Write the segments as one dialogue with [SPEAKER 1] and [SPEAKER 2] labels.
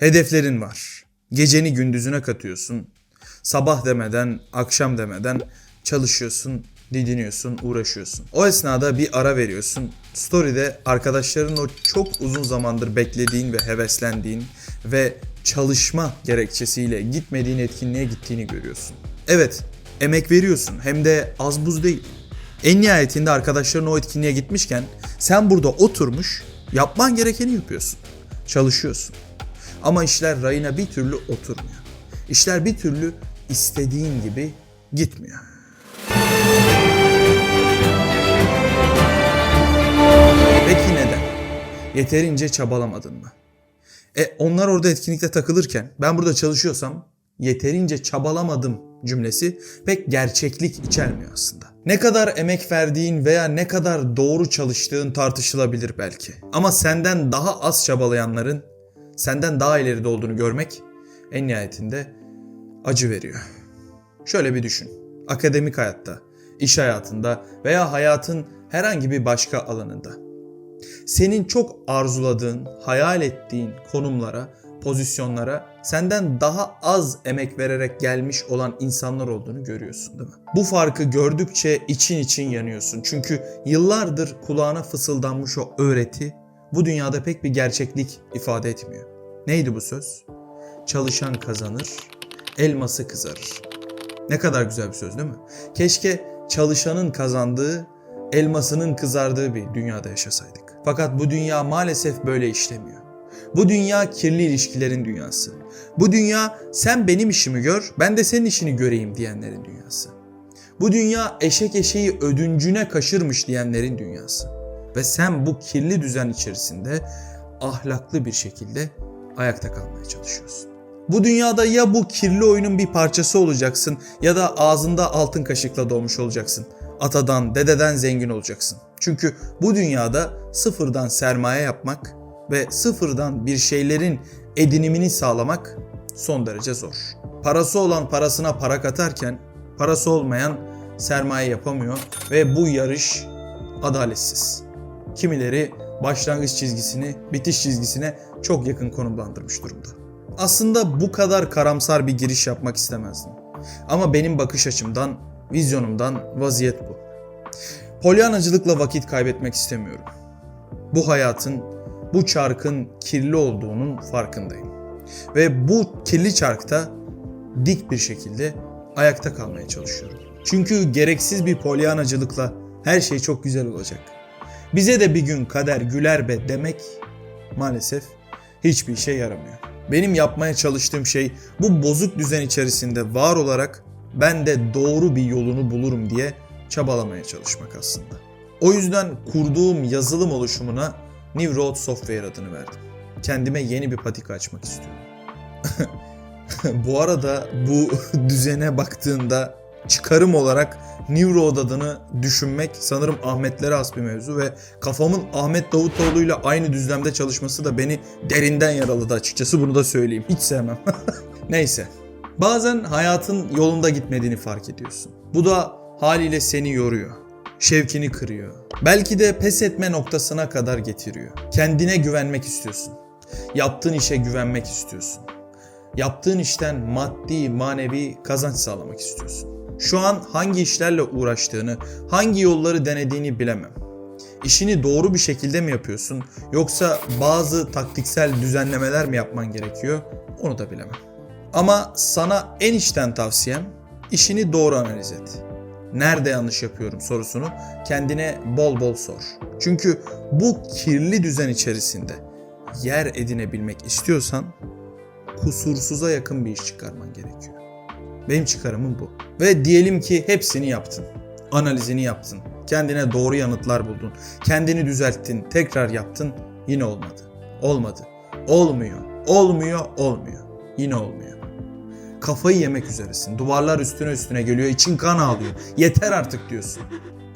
[SPEAKER 1] Hedeflerin var. Geceni gündüzüne katıyorsun. Sabah demeden, akşam demeden çalışıyorsun, didiniyorsun, uğraşıyorsun. O esnada bir ara veriyorsun. Story'de arkadaşların o çok uzun zamandır beklediğin ve heveslendiğin ve çalışma gerekçesiyle gitmediğin etkinliğe gittiğini görüyorsun. Evet, emek veriyorsun hem de az buz değil. En nihayetinde arkadaşların o etkinliğe gitmişken sen burada oturmuş yapman gerekeni yapıyorsun. Çalışıyorsun. Ama işler rayına bir türlü oturmuyor. İşler bir türlü istediğin gibi gitmiyor. Peki neden? Yeterince çabalamadın mı? E onlar orada etkinlikte takılırken ben burada çalışıyorsam yeterince çabalamadım cümlesi pek gerçeklik içermiyor aslında. Ne kadar emek verdiğin veya ne kadar doğru çalıştığın tartışılabilir belki. Ama senden daha az çabalayanların senden daha ileride olduğunu görmek en nihayetinde acı veriyor. Şöyle bir düşün. Akademik hayatta, iş hayatında veya hayatın herhangi bir başka alanında senin çok arzuladığın, hayal ettiğin konumlara, pozisyonlara senden daha az emek vererek gelmiş olan insanlar olduğunu görüyorsun değil mi? Bu farkı gördükçe için için yanıyorsun. Çünkü yıllardır kulağına fısıldanmış o öğreti bu dünyada pek bir gerçeklik ifade etmiyor. Neydi bu söz? Çalışan kazanır, elması kızarır. Ne kadar güzel bir söz değil mi? Keşke çalışanın kazandığı, elmasının kızardığı bir dünyada yaşasaydık. Fakat bu dünya maalesef böyle işlemiyor. Bu dünya kirli ilişkilerin dünyası. Bu dünya sen benim işimi gör, ben de senin işini göreyim diyenlerin dünyası. Bu dünya eşek eşeği ödüncüne kaşırmış diyenlerin dünyası. Ve sen bu kirli düzen içerisinde ahlaklı bir şekilde ayakta kalmaya çalışıyorsun. Bu dünyada ya bu kirli oyunun bir parçası olacaksın ya da ağzında altın kaşıkla doğmuş olacaksın. Atadan, dededen zengin olacaksın. Çünkü bu dünyada sıfırdan sermaye yapmak ve sıfırdan bir şeylerin edinimini sağlamak son derece zor. Parası olan parasına para katarken parası olmayan sermaye yapamıyor ve bu yarış adaletsiz. Kimileri başlangıç çizgisini bitiş çizgisine çok yakın konumlandırmış durumda. Aslında bu kadar karamsar bir giriş yapmak istemezdim. Ama benim bakış açımdan, vizyonumdan vaziyet bu. Polyanacılıkla vakit kaybetmek istemiyorum. Bu hayatın, bu çarkın kirli olduğunun farkındayım. Ve bu kirli çarkta dik bir şekilde ayakta kalmaya çalışıyorum. Çünkü gereksiz bir polyanacılıkla her şey çok güzel olacak. Bize de bir gün kader güler be demek maalesef hiçbir işe yaramıyor. Benim yapmaya çalıştığım şey bu bozuk düzen içerisinde var olarak ben de doğru bir yolunu bulurum diye çabalamaya çalışmak aslında. O yüzden kurduğum yazılım oluşumuna New Road Software adını verdim. Kendime yeni bir patika açmak istiyorum. bu arada bu düzene baktığında çıkarım olarak New Road adını düşünmek sanırım Ahmetlere has bir mevzu ve kafamın Ahmet Davutoğlu ile aynı düzlemde çalışması da beni derinden yaraladı açıkçası bunu da söyleyeyim. Hiç sevmem. Neyse. Bazen hayatın yolunda gitmediğini fark ediyorsun. Bu da haliyle seni yoruyor. Şevkini kırıyor. Belki de pes etme noktasına kadar getiriyor. Kendine güvenmek istiyorsun. Yaptığın işe güvenmek istiyorsun. Yaptığın işten maddi, manevi kazanç sağlamak istiyorsun. Şu an hangi işlerle uğraştığını, hangi yolları denediğini bilemem. İşini doğru bir şekilde mi yapıyorsun yoksa bazı taktiksel düzenlemeler mi yapman gerekiyor onu da bilemem. Ama sana en içten tavsiyem işini doğru analiz et. Nerede yanlış yapıyorum sorusunu kendine bol bol sor. Çünkü bu kirli düzen içerisinde yer edinebilmek istiyorsan kusursuza yakın bir iş çıkarman gerekiyor. Benim çıkarımım bu. Ve diyelim ki hepsini yaptın. Analizini yaptın. Kendine doğru yanıtlar buldun. Kendini düzelttin. Tekrar yaptın. Yine olmadı. Olmadı. Olmuyor. Olmuyor. Olmuyor. Yine olmuyor. Kafayı yemek üzeresin. Duvarlar üstüne üstüne geliyor. için kan ağlıyor. Yeter artık diyorsun.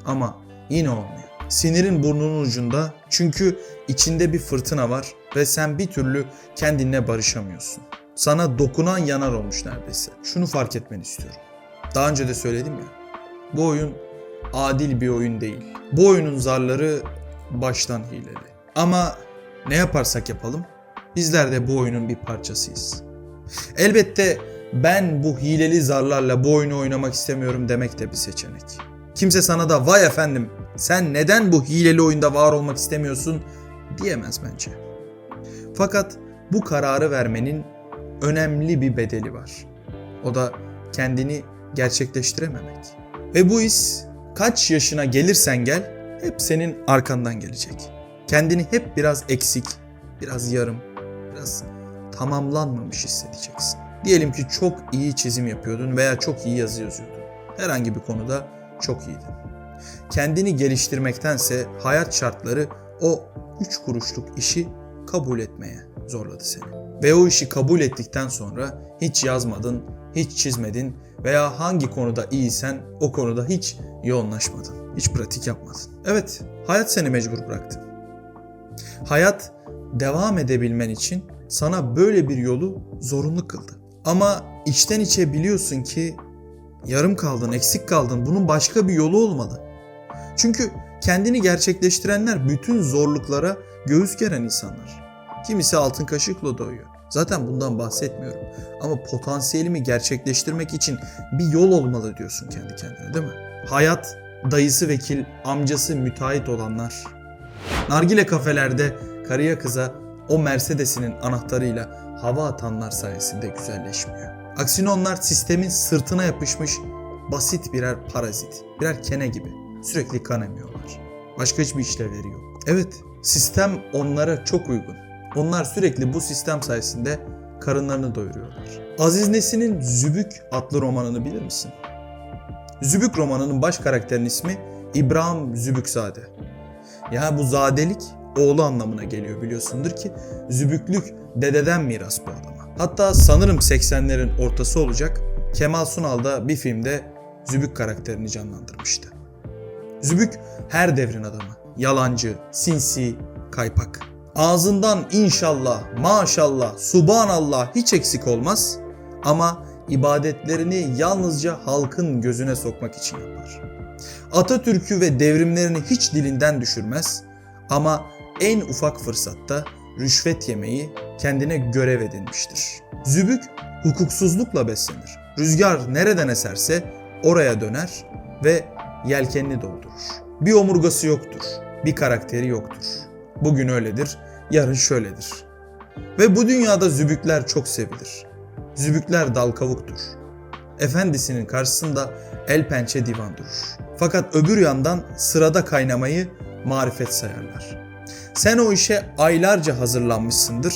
[SPEAKER 1] Ama yine olmuyor. Sinirin burnunun ucunda çünkü içinde bir fırtına var ve sen bir türlü kendinle barışamıyorsun. Sana dokunan yanar olmuş neredeyse. Şunu fark etmeni istiyorum. Daha önce de söyledim ya. Bu oyun adil bir oyun değil. Bu oyunun zarları baştan hileli. Ama ne yaparsak yapalım Bizler de bu oyunun bir parçasıyız. Elbette ben bu hileli zarlarla bu oyunu oynamak istemiyorum demek de bir seçenek. Kimse sana da vay efendim sen neden bu hileli oyunda var olmak istemiyorsun diyemez bence. Fakat bu kararı vermenin önemli bir bedeli var. O da kendini gerçekleştirememek. Ve bu his kaç yaşına gelirsen gel hep senin arkandan gelecek. Kendini hep biraz eksik, biraz yarım, biraz tamamlanmamış hissedeceksin. Diyelim ki çok iyi çizim yapıyordun veya çok iyi yazı yazıyordun. Herhangi bir konuda çok iyiydin. Kendini geliştirmektense hayat şartları o üç kuruşluk işi kabul etmeye zorladı seni. Ve o işi kabul ettikten sonra hiç yazmadın, hiç çizmedin veya hangi konuda iyisen o konuda hiç yoğunlaşmadın. Hiç pratik yapmadın. Evet, hayat seni mecbur bıraktı. Hayat devam edebilmen için sana böyle bir yolu zorunlu kıldı. Ama içten içe biliyorsun ki yarım kaldın, eksik kaldın. Bunun başka bir yolu olmalı. Çünkü kendini gerçekleştirenler bütün zorluklara göğüs geren insanlar. Kimisi altın kaşıkla doyuyor. Zaten bundan bahsetmiyorum. Ama potansiyelimi gerçekleştirmek için bir yol olmalı diyorsun kendi kendine değil mi? Hayat, dayısı vekil, amcası müteahhit olanlar. Nargile kafelerde karıya kıza o Mercedes'inin anahtarıyla hava atanlar sayesinde güzelleşmiyor. Aksine onlar sistemin sırtına yapışmış basit birer parazit, birer kene gibi sürekli kan emiyorlar. Başka hiçbir işlevleri yok. Evet, sistem onlara çok uygun. Onlar sürekli bu sistem sayesinde karınlarını doyuruyorlar. Aziz Nesin'in Zübük adlı romanını bilir misin? Zübük romanının baş karakterinin ismi İbrahim Zübükzade. Ya bu zadelik oğlu anlamına geliyor biliyorsundur ki zübüklük dededen miras bu adama. Hatta sanırım 80'lerin ortası olacak Kemal Sunal da bir filmde Zübük karakterini canlandırmıştı. Zübük her devrin adamı. Yalancı, sinsi, kaypak. Ağzından inşallah, maşallah, subhanallah hiç eksik olmaz ama ibadetlerini yalnızca halkın gözüne sokmak için yapar. Atatürk'ü ve devrimlerini hiç dilinden düşürmez ama en ufak fırsatta rüşvet yemeyi kendine görev edinmiştir. Zübük hukuksuzlukla beslenir. Rüzgar nereden eserse oraya döner ve yelkenini doldurur. Bir omurgası yoktur, bir karakteri yoktur. Bugün öyledir, yarın şöyledir. Ve bu dünyada zübükler çok sevilir. Zübükler dal kavuktur. Efendisinin karşısında el pençe divan durur. Fakat öbür yandan sırada kaynamayı marifet sayarlar. Sen o işe aylarca hazırlanmışsındır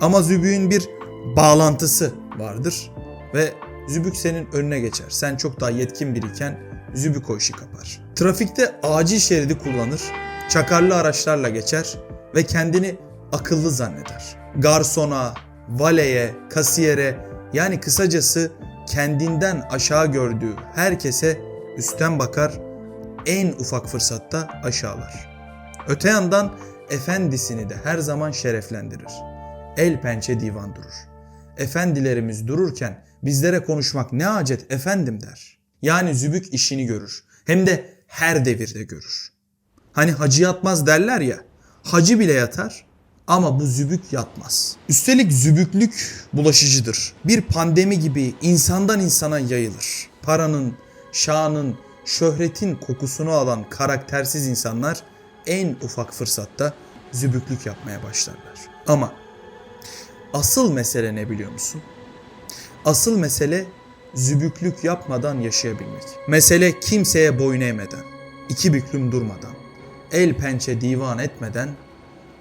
[SPEAKER 1] ama zübüğün bir bağlantısı vardır ve zübük senin önüne geçer. Sen çok daha yetkin biriken zübük o işi kapar. Trafikte acil şeridi kullanır, çakarlı araçlarla geçer ve kendini akıllı zanneder. Garsona, valeye, kasiyere yani kısacası kendinden aşağı gördüğü herkese üstten bakar, en ufak fırsatta aşağılar. Öte yandan efendisini de her zaman şereflendirir. El pençe divan durur. Efendilerimiz dururken bizlere konuşmak ne acet efendim der. Yani zübük işini görür. Hem de her devirde görür. Hani hacı yatmaz derler ya. Hacı bile yatar ama bu zübük yatmaz. Üstelik zübüklük bulaşıcıdır. Bir pandemi gibi insandan insana yayılır. Paranın, şanın, şöhretin kokusunu alan karaktersiz insanlar en ufak fırsatta zübüklük yapmaya başlarlar. Ama asıl mesele ne biliyor musun? Asıl mesele zübüklük yapmadan yaşayabilmek. Mesele kimseye boyun eğmeden, iki büklüm durmadan, el pençe divan etmeden,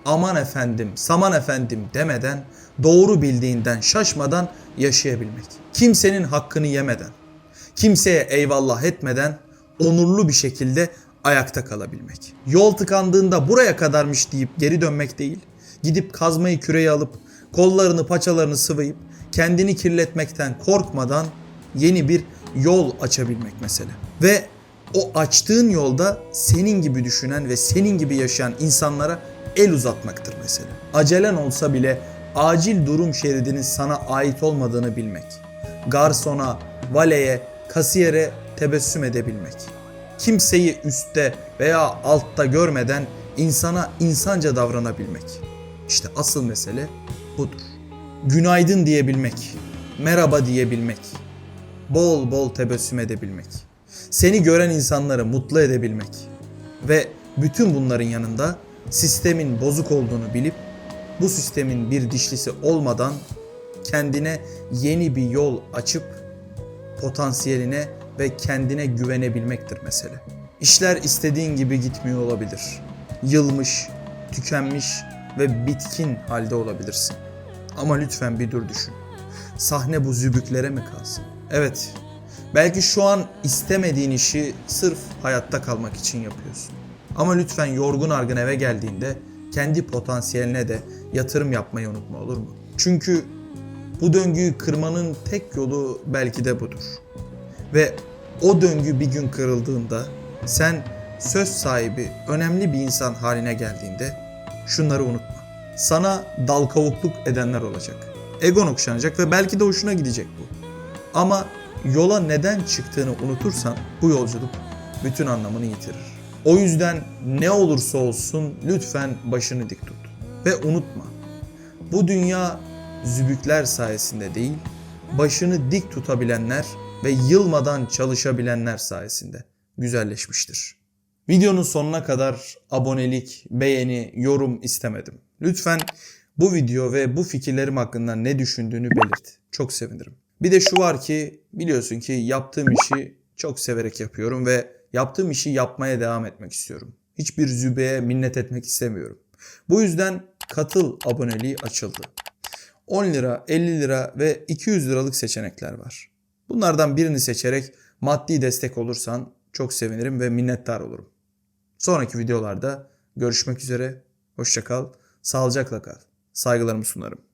[SPEAKER 1] aman efendim, saman efendim demeden, doğru bildiğinden şaşmadan yaşayabilmek. Kimsenin hakkını yemeden, kimseye eyvallah etmeden onurlu bir şekilde ayakta kalabilmek. Yol tıkandığında buraya kadarmış deyip geri dönmek değil, gidip kazmayı küreye alıp kollarını paçalarını sıvayıp kendini kirletmekten korkmadan yeni bir yol açabilmek mesele. Ve o açtığın yolda senin gibi düşünen ve senin gibi yaşayan insanlara el uzatmaktır mesele. Acelen olsa bile acil durum şeridinin sana ait olmadığını bilmek. Garsona, valeye, kasiyere tebessüm edebilmek. Kimseyi üstte veya altta görmeden insana insanca davranabilmek. İşte asıl mesele budur. Günaydın diyebilmek, merhaba diyebilmek, bol bol tebessüm edebilmek, seni gören insanları mutlu edebilmek ve bütün bunların yanında sistemin bozuk olduğunu bilip bu sistemin bir dişlisi olmadan kendine yeni bir yol açıp potansiyeline ve kendine güvenebilmektir mesele. İşler istediğin gibi gitmiyor olabilir. Yılmış, tükenmiş ve bitkin halde olabilirsin. Ama lütfen bir dur düşün. Sahne bu zübüklere mi kalsın? Evet, belki şu an istemediğin işi sırf hayatta kalmak için yapıyorsun. Ama lütfen yorgun argın eve geldiğinde kendi potansiyeline de yatırım yapmayı unutma olur mu? Çünkü bu döngüyü kırmanın tek yolu belki de budur. Ve o döngü bir gün kırıldığında sen söz sahibi, önemli bir insan haline geldiğinde şunları unutma. Sana dal kavukluk edenler olacak. Egon okşanacak ve belki de hoşuna gidecek bu. Ama yola neden çıktığını unutursan bu yolculuk bütün anlamını yitirir. O yüzden ne olursa olsun lütfen başını dik tut. Ve unutma. Bu dünya zübükler sayesinde değil, başını dik tutabilenler ve yılmadan çalışabilenler sayesinde güzelleşmiştir. Videonun sonuna kadar abonelik, beğeni, yorum istemedim. Lütfen bu video ve bu fikirlerim hakkında ne düşündüğünü belirt. Çok sevinirim. Bir de şu var ki biliyorsun ki yaptığım işi çok severek yapıyorum ve yaptığım işi yapmaya devam etmek istiyorum. Hiçbir zübeye minnet etmek istemiyorum. Bu yüzden katıl aboneliği açıldı. 10 lira, 50 lira ve 200 liralık seçenekler var. Bunlardan birini seçerek maddi destek olursan çok sevinirim ve minnettar olurum. Sonraki videolarda görüşmek üzere. Hoşça kal. Sağlıcakla kal. Saygılarımı sunarım.